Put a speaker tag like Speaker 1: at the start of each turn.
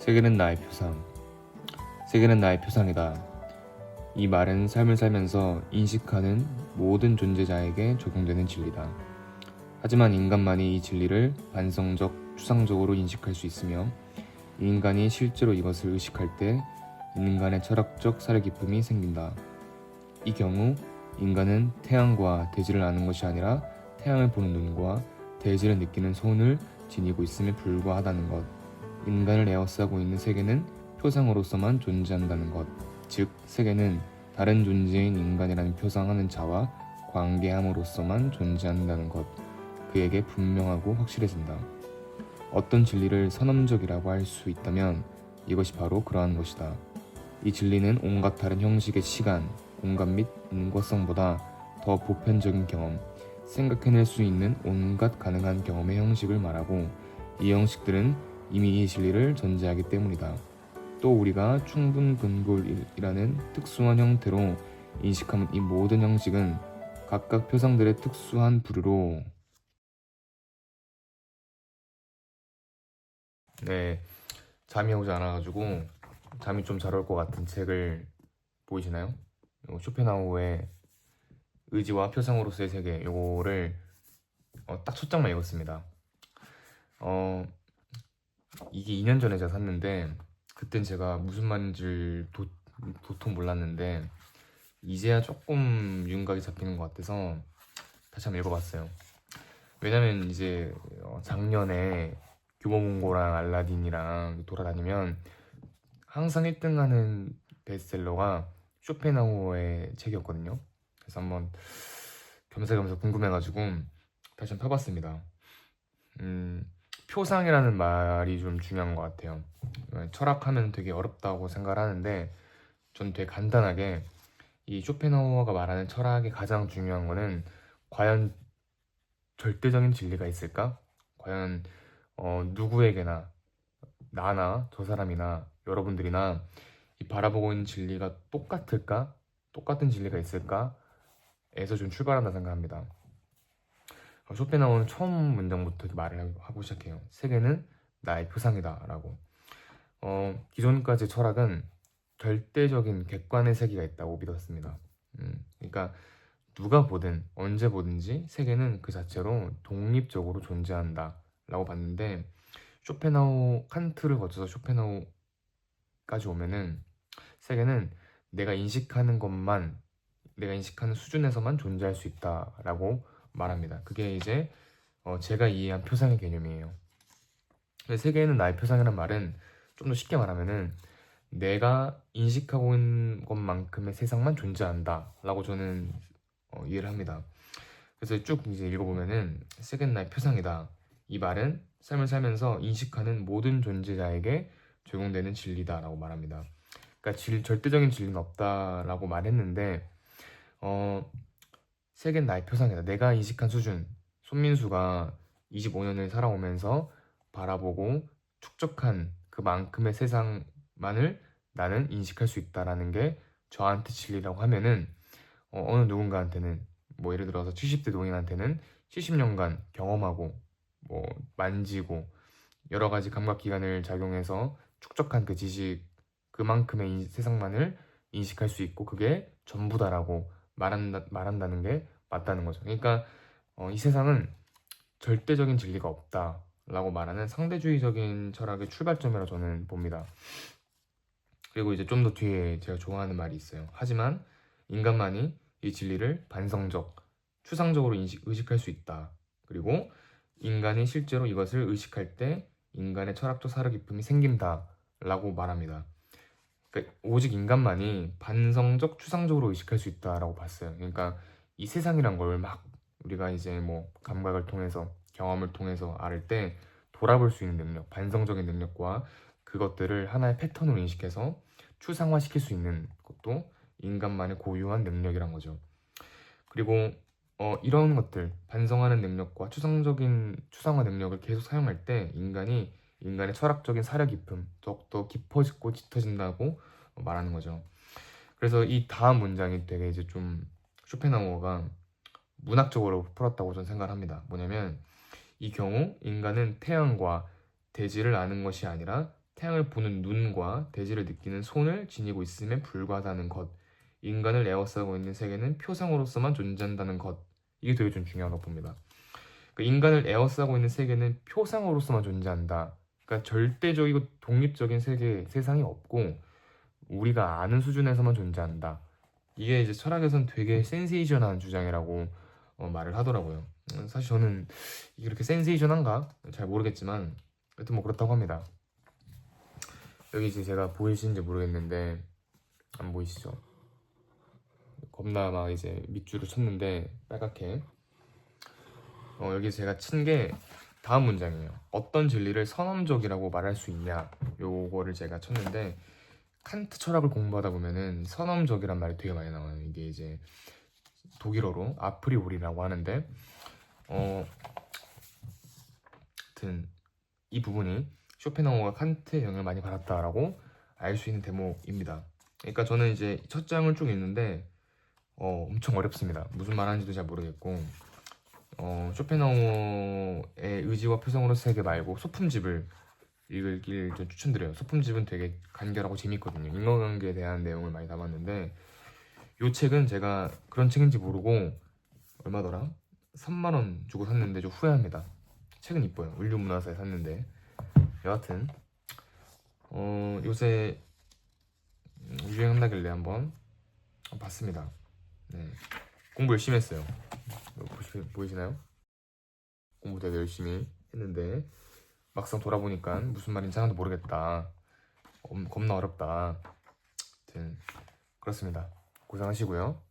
Speaker 1: 세계는 나의 표상. 세계는 나의 표상이다. 이 말은 삶을 살면서 인식하는 모든 존재자에게 적용되는 진리다. 하지만 인간만이 이 진리를 반성적, 추상적으로 인식할 수 있으며 인간이 실제로 이것을 의식할 때 인간의 철학적 사려 깊음이 생긴다. 이 경우 인간은 태양과 대지를 아는 것이 아니라 태양을 보는 눈과 대지를 느끼는 손을 지니고 있음에 불과하다는 것. 인간을 에워싸고 있는 세계는 표상으로서만 존재한다는 것. 즉, 세계는 다른 존재인 인간이라는 표상하는 자와 관계함으로써만 존재한다는 것. 그에게 분명하고 확실해진다. 어떤 진리를 선언적이라고 할 수 있다면 이것이 바로 그러한 것이다. 이 진리는 온갖 다른 형식의 시간, 공간 및 인과성보다 더 보편적인 경험, 생각해낼 수 있는 온갖 가능한 경험의 형식을 말하고 이 형식들은 이미 이 진리를 전제하기 때문이다. 또 우리가 충분 근골이라는 특수한 형태로 인식하는 이 모든 형식은 각각 표상들의 특수한 부류로 네 잠이 오지 않아가지고 잠이 좀 잘 올 것 같은 책을 보이시나요? 요 쇼펜하우의 의지와 표상으로서의 세계 요거를 어, 딱 첫 장만 읽었습니다. 어 이게 2년 전에 제가 샀는데 그땐 제가 무슨 말인지 도, 도통 몰랐는데 이제야 조금 윤곽이 잡히는 것 같아서 다시 한번 읽어봤어요. 왜냐면 이제 어, 작년에 규모문고랑 알라딘이랑 돌아다니면 항상 1등하는 베스트셀러가 쇼펜하우어의 책이었거든요. 그래서 한번 겸사겸사 궁금해가지고 다시 한번 펴봤습니다. 음, 표상이라는 말이 좀 중요한 것 같아요. 철학하면 되게 어렵다고 생각을 하는데 저는 되게 간단하게 이 쇼펜하우어가 말하는 철학의 가장 중요한 거는 과연 절대적인 진리가 있을까? 과연 어, 누구에게나 나나 저 사람이나 여러분들이나 이 바라보고 있는 진리가 똑같을까? 똑같은 진리가 있을까? 에서 좀 출발한다 생각합니다. 어, 쇼펜하우어는 처음 문장부터 말을 하고 시작해요. 세계는 나의 표상이다 라고. 어, 기존까지 철학은 절대적인 객관의 세계가 있다고 믿었습니다. 음, 그러니까 누가 보든 언제 보든지 세계는 그 자체로 독립적으로 존재한다 라고 봤는데 쇼펜하우 칸트를 거쳐서 쇼펜하우까지 오면은 세계는 내가 인식하는 것만 내가 인식하는 수준에서만 존재할 수 있다라고 말합니다. 그게 이제 어, 제가 이해한 표상의 개념이에요. 세계에는 나의 표상이란 말은 좀 더 쉽게 말하면은 내가 인식하고 있는 것만큼의 세상만 존재한다라고 저는 어, 이해를 합니다. 그래서 쭉 이제 읽어보면은 세계는 나의 표상이다. 이 말은 삶을 살면서 인식하는 모든 존재자에게 적용되는 진리다라고 말합니다. 그러니까 질, 절대적인 진리는 없다라고 말했는데 어, 세계는 나의 표상이다. 내가 인식한 수준. 손민수가 25년을 살아오면서 바라보고 축적한 그만큼의 세상만을 나는 인식할 수 있다라는 게 저한테 진리라고 하면은 어, 느 누군가한테는 뭐 예를 들어서 70대 노인한테는 70년간 경험하고 뭐 만지고 여러 가지 감각 기관을 작용해서 축적한 그 지식 그만큼의 인- 세상만을 인식할 수 있고 그게 전부다라고 말한다, 말한다는 게 맞다는 거죠. 그러니까 어, 이 세상은 절대적인 진리가 없다라고 말하는 상대주의적인 철학의 출발점이라고 저는 봅니다. 그리고 이제 좀 더 뒤에 제가 좋아하는 말이 있어요. 하지만 인간만이 이 진리를 반성적, 추상적으로 인식, 의식할 수 있다. 그리고 인간이 실제로 이것을 의식할 때 인간의 철학적 사려 깊음이 생긴다라고 말합니다. 그러니까 오직 인간만이 반성적, 추상적으로 의식할 수 있다라고 봤어요. 그러니까 이 세상이란 걸 막 우리가 이제 뭐 감각을 통해서 경험을 통해서 알 때 돌아볼 수 있는 능력, 반성적인 능력과 그것들을 하나의 패턴으로 인식해서 추상화시킬 수 있는 것도 인간만의 고유한 능력이란 거죠. 그리고 어, 이런 것들 반성하는 능력과 추상적인 추상화 능력을 계속 사용할 때 인간이 인간의 철학적인 사려 깊음 더욱더 깊어지고 짙어진다고 말하는 거죠. 그래서 이 다음 문장이 되게 이제 좀 쇼펜하우어가 문학적으로 풀었다고 저는 생각을 합니다. 뭐냐면 이 경우 인간은 태양과 대지를 아는 것이 아니라 태양을 보는 눈과 대지를 느끼는 손을 지니고 있음에 불과하다는 것. 인간을 에워싸고 있는 세계는 표상으로서만 존재한다는 것. 이게 되게 좀 중요하다고 봅니다. 그 인간을 에워싸고 있는 세계는 표상으로서만 존재한다. 그러니까 절대적이고 독립적인 세계 세상이 없고 우리가 아는 수준에서만 존재한다. 이게 이제 철학에선 되게 센세이션한 주장이라고 어, 말을 하더라고요. 음, 사실 저는 이게 그렇게 센세이션한가 잘 모르겠지만 하여튼 뭐 그렇다고 합니다. 여기 이제 제가 보이시는지 모르겠는데 안 보이시죠? 겁나 막 이제 밑줄을 쳤는데 빨갛게 어, 여기 제가 친 게 다음 문장이에요. 어떤 진리를 선언적이라고 말할 수 있냐? 요거를 제가 쳤는데 칸트 철학을 공부하다 보면은 선언적이란 말이 되게 많이 나와요. 이게 이제 독일어로 아프리오리라고 하는데 어 하여튼 이 부분이 쇼펜하우어가 칸트의 영향을 많이 받았다라고 알 수 있는 대목입니다. 그러니까 저는 이제 첫 장을 쭉 읽는데 어, 엄청 어렵습니다. 무슨 말 하는지도 잘 모르겠고 어, 쇼펜하우어의 의지와 표정으로 세계 말고 소품집을 읽길 좀 추천드려요. 소품집은 되게 간결하고 재밌거든요. 인간관계에 대한 내용을 많이 담았는데 이 책은 제가 그런 책인지 모르고 얼마더라? 3만 원 주고 샀는데 좀 후회합니다. 책은 이뻐요. 울류문화사에 샀는데 여하튼 어, 요새 음, 유행한다길래 한번 봤습니다. 네. 공부 열심히 했어요. 보시, 보이시나요? 공부 되게 열심히 했는데 막상 돌아보니까 무슨 말인지 하나도 모르겠다. 엄- 겁나 어렵다. 아무튼 그렇습니다. 고생하시고요.